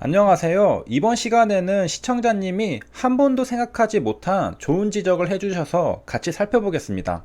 안녕하세요. 이번 시간에는 시청자님이 한 번도 생각하지 못한 좋은 지적을 해주셔서 같이 살펴보겠습니다.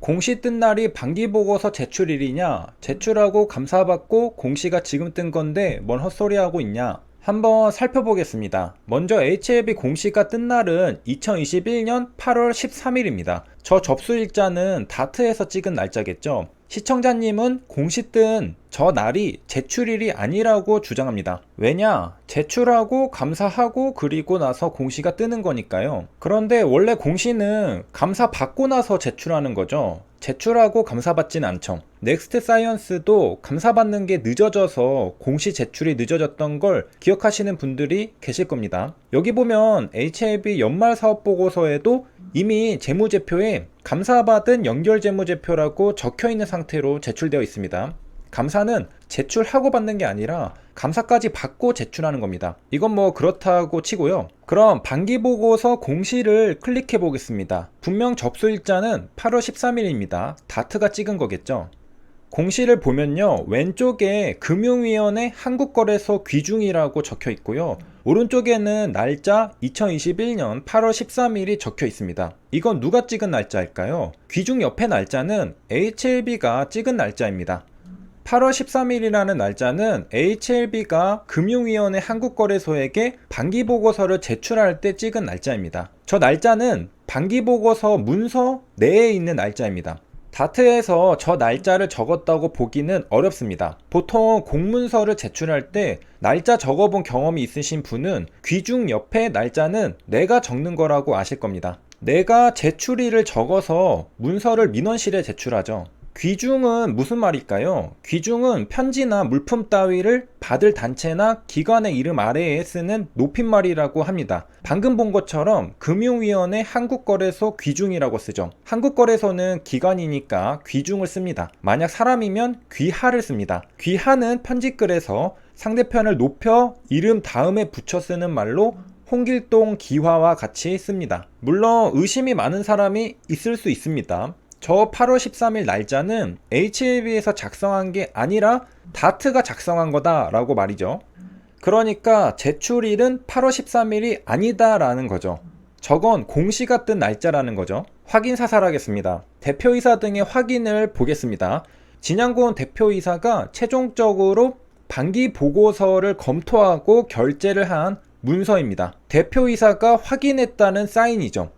공시 뜬 날이 반기보고서 제출일이냐? 제출하고 감사받고 공시가 지금 뜬 건데 뭔 헛소리하고 있냐? 한번 살펴보겠습니다. 먼저 HLB 공시가 뜬 날은 2021년 8월 13일입니다. 저 접수 일자는 다트에서 찍은 날짜겠죠. 시청자님은 공시 뜬 저 날이 제출일이 아니라고 주장합니다. 왜냐? 제출하고 감사하고 그리고 나서 공시가 뜨는 거니까요. 그런데 원래 공시는 감사 받고 나서 제출하는 거죠. 제출하고 감사받진 않죠. 넥스트 사이언스도 감사받는 게 늦어져서 공시 제출이 늦어졌던 걸 기억하시는 분들이 계실 겁니다. 여기 보면 HLB 연말 사업 보고서에도 이미 재무제표에 감사받은 연결 재무제표라고 적혀 있는 상태로 제출되어 있습니다. 감사는 제출하고 받는 게 아니라 감사까지 받고 제출하는 겁니다. 이건 뭐 그렇다고 치고요. 그럼 반기보고서 공시를 클릭해 보겠습니다. 분명 접수 일자는 8월 13일입니다. 다트가 찍은 거겠죠. 공시를 보면요. 왼쪽에 금융위원회 한국거래소 귀중이라고 적혀 있고요. 오른쪽에는 날짜 2021년 8월 13일이 적혀 있습니다. 이건 누가 찍은 날짜일까요? 귀중 옆에 날짜는 HLB가 찍은 날짜입니다. 8월 13일이라는 날짜는 HLB가 금융위원회 한국거래소에게 반기보고서를 제출할 때 찍은 날짜입니다. 저 날짜는 반기보고서 문서 내에 있는 날짜입니다. 다트에서 저 날짜를 적었다고 보기는 어렵습니다. 보통 공문서를 제출할 때 날짜 적어본 경험이 있으신 분은 귀중 옆에 날짜는 내가 적는 거라고 아실 겁니다. 내가 제출일을 적어서 문서를 민원실에 제출하죠. 귀중은 무슨 말일까요? 귀중은 편지나 물품 따위를 받을 단체나 기관의 이름 아래에 쓰는 높임말이라고 합니다. 방금 본 것처럼 금융위원회 한국거래소 귀중이라고 쓰죠. 한국거래소는 기관이니까 귀중을 씁니다. 만약 사람이면 귀하를 씁니다. 귀하는 편지글에서 상대편을 높여 이름 다음에 붙여 쓰는 말로 홍길동 기화와 같이 씁니다. 물론 의심이 많은 사람이 있을 수 있습니다. 저 8월 13일 날짜는 HLB에서 작성한 게 아니라 다트가 작성한 거다라고 말이죠. 그러니까 제출일은 8월 13일이 아니다라는 거죠. 저건 공시가 뜬 날짜라는 거죠. 확인 사살하겠습니다. 대표이사 등의 확인을 보겠습니다. 진양고은 대표이사가 최종적으로 반기 보고서를 검토하고 결재를 한 문서입니다. 대표이사가 확인했다는 사인이죠.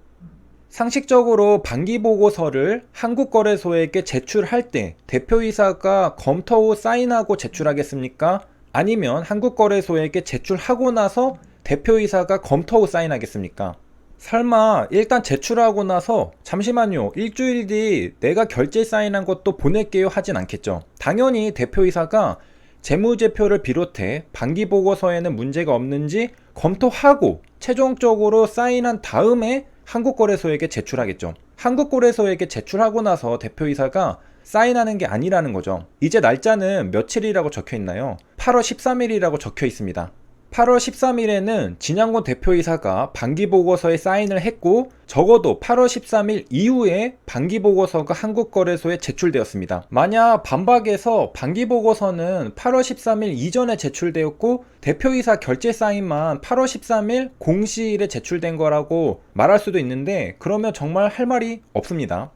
상식적으로 반기 보고서를 한국거래소에게 제출할 때 대표이사가 검토 후 사인하고 제출하겠습니까? 아니면 한국거래소에게 제출하고 나서 대표이사가 검토 후 사인하겠습니까? 설마 일단 제출하고 나서 잠시만요 일주일 뒤 내가 결제 사인한 것도 보낼게요 하진 않겠죠 당연히 대표이사가 재무제표를 비롯해 반기 보고서에는 문제가 없는지 검토하고 최종적으로 사인한 다음에 한국거래소에게 제출하겠죠. 한국거래소에게 제출하고 나서 대표이사가 사인하는 게 아니라는 거죠. 이제 날짜는 며칠이라고 적혀 있나요? 8월 13일이라고 적혀 있습니다. 8월 13일에는 진양곤 대표이사가 반기보고서에 사인을 했고 적어도 8월 13일 이후에 반기보고서가 한국거래소에 제출되었습니다. 만약 반박에서 반기보고서는 8월 13일 이전에 제출되었고 대표이사 결제 사인만 8월 13일 공시일에 제출된 거라고 말할 수도 있는데 그러면 정말 할 말이 없습니다.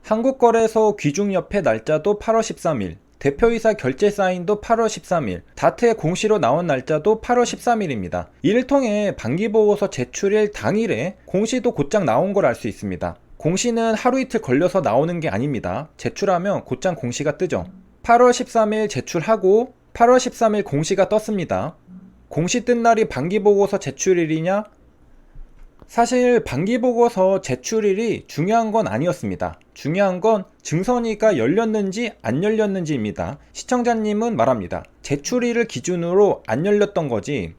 한국거래소 귀중협회 날짜도 8월 13일, 대표이사 결제 사인도 8월 13일, 다트의 공시로 나온 날짜도 8월 13일입니다. 이를 통해 반기보고서 제출일 당일에 공시도 곧장 나온 걸 알 수 있습니다. 공시는 하루 이틀 걸려서 나오는 게 아닙니다. 제출하면 곧장 공시가 뜨죠. 8월 13일 제출하고 8월 13일 공시가 떴습니다. 공시 뜬 날이 반기보고서 제출일이냐? 사실 반기보고서 제출일이 중요한 건 아니었습니다. 중요한 건 증선이가 열렸는지 안 열렸는지입니다. 시청자님은 말합니다. 제출일을 기준으로 안 열렸던 거지.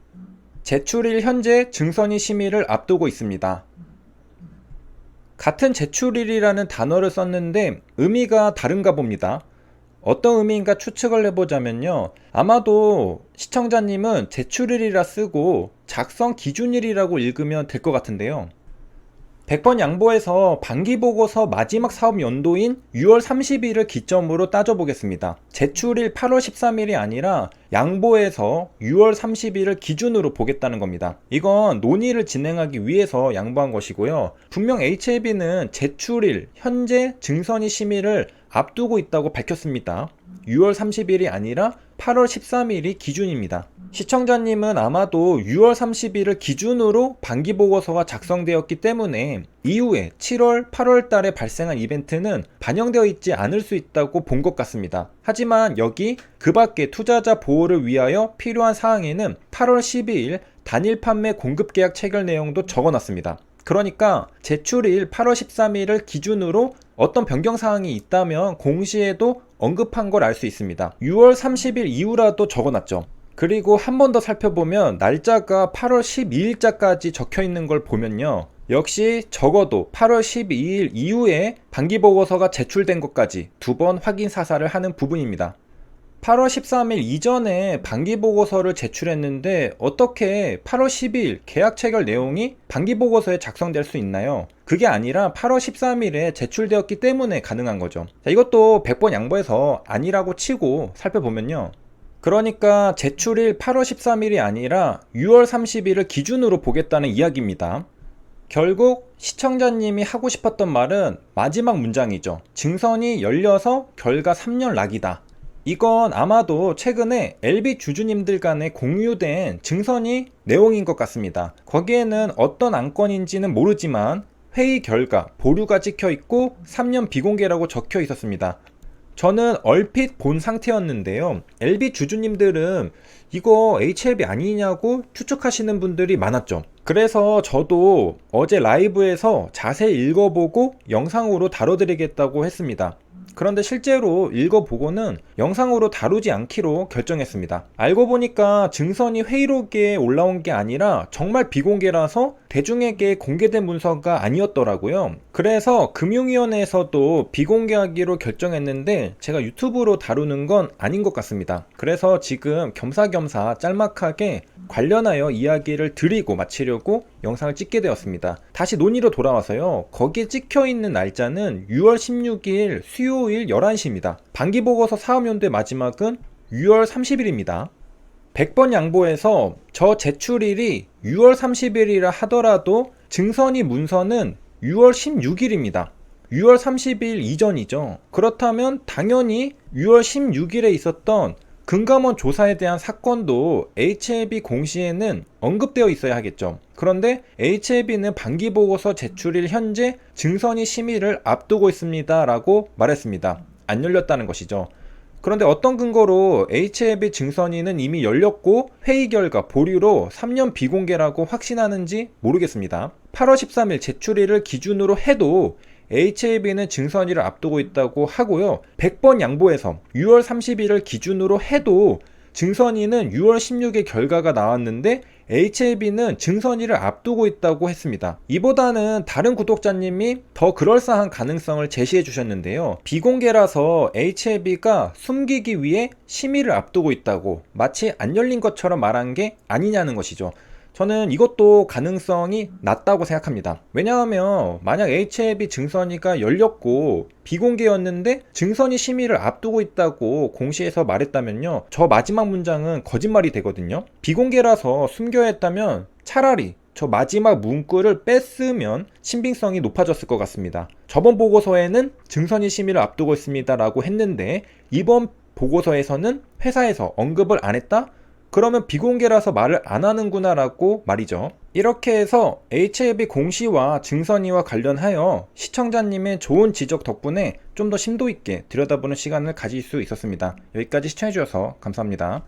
제출일 현재 증선이 심의를 앞두고 있습니다. 같은 제출일이라는 단어를 썼는데 의미가 다른가 봅니다. 어떤 의미인가 추측을 해보자면요. 아마도 시청자님은 제출일이라 쓰고 작성 기준일이라고 읽으면 될 것 같은데요. 100번 양보해서 반기보고서 마지막 사업 연도인 6월 30일을 기점으로 따져보겠습니다. 제출일 8월 13일이 아니라 양보해서 6월 30일을 기준으로 보겠다는 겁니다. 이건 논의를 진행하기 위해서 양보한 것이고요. 분명 HAB는 제출일, 현재 증선이 심의를 앞두고 있다고 밝혔습니다. 6월 30일이 아니라 8월 13일이 기준입니다. 시청자님은 아마도 6월 30일을 기준으로 반기 보고서가 작성되었기 때문에 이후에 7월, 8월 달에 발생한 이벤트는 반영되어 있지 않을 수 있다고 본 것 같습니다. 하지만 여기 그 밖에 투자자 보호를 위하여 필요한 사항에는 8월 12일 단일 판매 공급 계약 체결 내용도 적어 놨습니다. 그러니까 제출일 8월 13일을 기준으로 어떤 변경 사항이 있다면 공시에도 언급한 걸 알 수 있습니다. 6월 30일 이후라도 적어놨죠. 그리고 한 번 더 살펴보면 날짜가 8월 12일자까지 적혀 있는 걸 보면요. 역시 적어도 8월 12일 이후에 반기보고서가 제출된 것까지 두 번 확인 사살을 하는 부분입니다. 8월 13일 이전에 반기 보고서를 제출했는데 어떻게 8월 12일 계약 체결 내용이 반기 보고서에 작성될 수 있나요? 그게 아니라 8월 13일에 제출되었기 때문에 가능한 거죠. 자, 이것도 100번 양보해서 아니라고 치고 살펴보면요. 그러니까 제출일 8월 13일이 아니라 6월 30일을 기준으로 보겠다는 이야기입니다. 결국 시청자님이 하고 싶었던 말은 마지막 문장이죠. 증선이 열려서 결과 3년 락이다. 이건 아마도 최근에 LB 주주님들 간에 공유된 증선이 내용인 것 같습니다. 거기에는 어떤 안건인지는 모르지만 회의 결과 보류가 찍혀 있고 3년 비공개라고 적혀 있었습니다. 저는 얼핏 본 상태였는데요. LB 주주님들은 이거 HLB 아니냐고 추측하시는 분들이 많았죠. 그래서 저도 어제 라이브에서 자세히 읽어보고 영상으로 다뤄드리겠다고 했습니다. 그런데 실제로 읽어보고는 영상으로 다루지 않기로 결정했습니다. 알고 보니까 증선이 회의록에 올라온 게 아니라 정말 비공개라서 대중에게 공개된 문서가 아니었더라고요. 그래서 금융위원회에서도 비공개하기로 결정했는데 제가 유튜브로 다루는 건 아닌 것 같습니다. 그래서 지금 겸사겸사 짤막하게 관련하여 이야기를 드리고 마치려고 영상을 찍게 되었습니다. 다시 논의로 돌아와서요. 거기에 찍혀 있는 날짜는 6월 16일 수요일 11시입니다. 반기보고서 사업연도의 마지막은 6월 30일입니다. 100번 양보해서 저 제출일이 6월 30일이라 하더라도 증선이 문서는 6월 16일입니다. 6월 30일 이전이죠. 그렇다면 당연히 6월 16일에 있었던 금감원 조사에 대한 사건도 HLB 공시에는 언급되어 있어야 하겠죠. 그런데 HLB는 반기 보고서 제출일 현재 증선이 심의를 앞두고 있습니다. 라고 말했습니다. 안 열렸다는 것이죠. 그런데 어떤 근거로 HLB 증선인은 이미 열렸고 회의 결과 보류로 3년 비공개라고 확신하는지 모르겠습니다. 8월 13일 제출일을 기준으로 해도 HAB는 증선일을 앞두고 있다고 하고요. 100번 양보해서 6월 30일을 기준으로 해도 증선인은 6월 16일 결과가 나왔는데 HAB는 증선일을 앞두고 있다고 했습니다. 이보다는 다른 구독자님이 더 그럴싸한 가능성을 제시해 주셨는데요. 비공개라서 HAB가 숨기기 위해 심의를 앞두고 있다고 마치 안 열린 것처럼 말한 게 아니냐는 것이죠. 저는 이것도 가능성이 낮다고 생각합니다. 왜냐하면 만약 HLB 증선이가 열렸고 비공개였는데 증선이 심의를 앞두고 있다고 공시에서 말했다면요. 저 마지막 문장은 거짓말이 되거든요. 비공개라서 숨겨야 했다면 차라리 저 마지막 문구를 뺐으면 신빙성이 높아졌을 것 같습니다. 저번 보고서에는 증선이 심의를 앞두고 있습니다 라고 했는데 이번 보고서에서는 회사에서 언급을 안 했다? 그러면 비공개라서 말을 안 하는구나 라고 말이죠. 이렇게 해서 HLB 공시와 증선이와 관련하여 시청자님의 좋은 지적 덕분에 좀 더 심도 있게 들여다보는 시간을 가질 수 있었습니다. 여기까지 시청해주셔서 감사합니다.